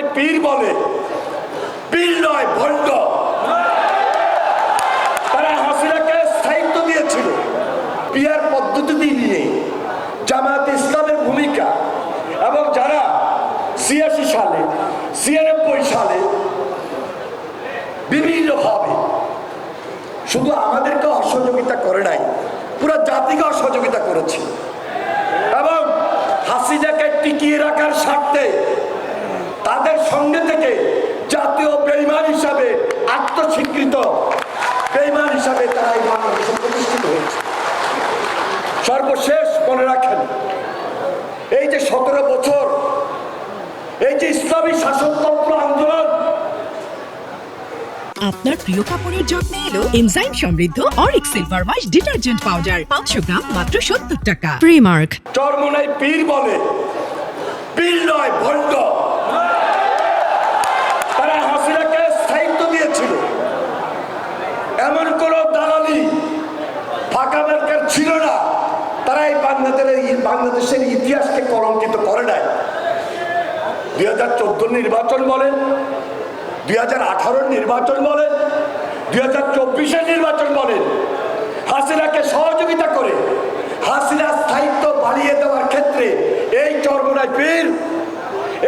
চরমনাই পীর বলে। পীর নয়, ভণ্ড। তারা হাসিনাকে স্থায়িত্ব দিয়েছিল। পিয়ার পদ্ধতি নিয়ে জামায়াত ইসলামের ভূমিকা এবং যারা ছিয়াশি সালে, ছিয়ানব্বই সালে বিভিন্নভাবে শুধু আমাদেরকে অসহযোগিতা করে নাই, পুরো জাতিকে অসহযোগিতা করেছে। এবং হাসিনাকে টিকিয়ে রাখার স্বার্থে তাদের সঙ্গে থেকে জাতীয় বেইমান হিসাবে আত্মস্বীকৃত বেইমান হিসাবে তারা এই বাংলাদেশে প্রতিষ্ঠিত হয়েছে। সর্বশেষ মনে রাখেন এই যে সতেরো বছর এই যে ইসলামী শাসনতন্ত্র আন্দোলন আপনার প্রিয় কাপড়ের যত্নে এলো এনজাইম সমৃদ্ধ অরিক সিলভার ওয়াশ ডিটারজেন্ট পাউডার পাঁচশো গ্রাম মাত্র সত্তর টাকা। প্রিমার্ক। চরমনাই পীর বলে পীর নয় ভণ্ড তারা হাসিনাকে স্থায়িত্ব দিয়েছিল এমন কোন দালালি ফাঁকা মার্কার ছিল না। তারা এই বাংলাদেশের বাংলাদেশের ইতিহাসকে কলঙ্কিত করে নাই। দুই হাজার চোদ্দ নির্বাচন বলেন দুই হাজার আঠারোর নির্বাচন বলেন দুই হাজার চব্বিশের নির্বাচন বলেন হাসিনাকে সহযোগিতা করে হাসিনা স্থায়িত্ব বাড়িয়ে দেওয়ার ক্ষেত্রে এই চর্মনায় পীর,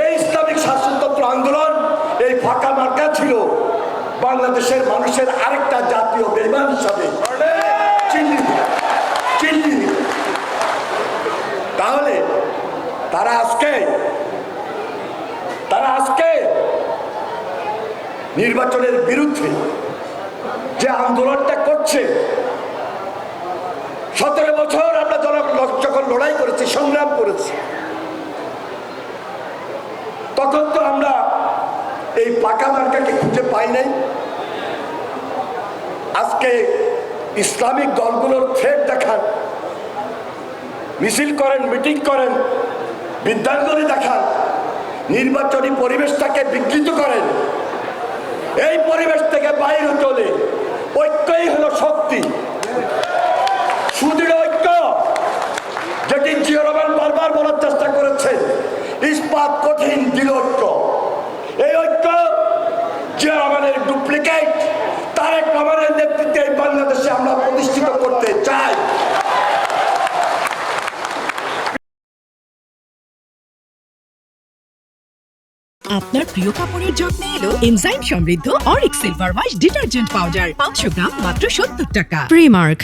এই ইসলামিক শাসনতন্ত্র আন্দোলন, এই ফাঁকা মার্কা ছিল। বাংলাদেশের মানুষের আরেকটা জাতীয় বেমান হিসাবে তাহলে তারা আজকে তারা আজকে নির্বাচনের বিরুদ্ধে যে আন্দোলনটা করছে, সতেরো বছর আমরা যখন লড়াই করেছি, সংগ্রাম করেছি। এই পাকা মার্কাকে খুঁজে পাই নাই। আজকে ইসলামিক দলগুলোর থ্রেড দেখান। মিছিল করেন, মিটিং করেন বিদ্যাঙ্গলি দেখান। নির্বাচনী পরিবেশটাকে বিকৃত করেন। এই পরিবেশ থেকে বাইরে চলে। ঐক্যই হলো শক্তি। সুদৃঢ় ঐক্য, যেটি জিয়া বারবার বলার চেষ্টা করেছেন। ইস্পাত কঠিন, দৃঢ় ঐক্য। এই ঐক্য জিয়া রহমানের ডুপ্লিকেট তারেক রহমানের নেতৃত্বে বাংলাদেশে আমরা প্রতিষ্ঠিত করতে চাই। আপনার প্রিয় কাপড়ের যত্নে এলো এনজাইম সমৃদ্ধ অরিক সিলভার ওয়াশ ডিটারজেন্ট পাউডার পাঁচশো গ্রাম মাত্র সত্তর টাকা। প্রিমার্ক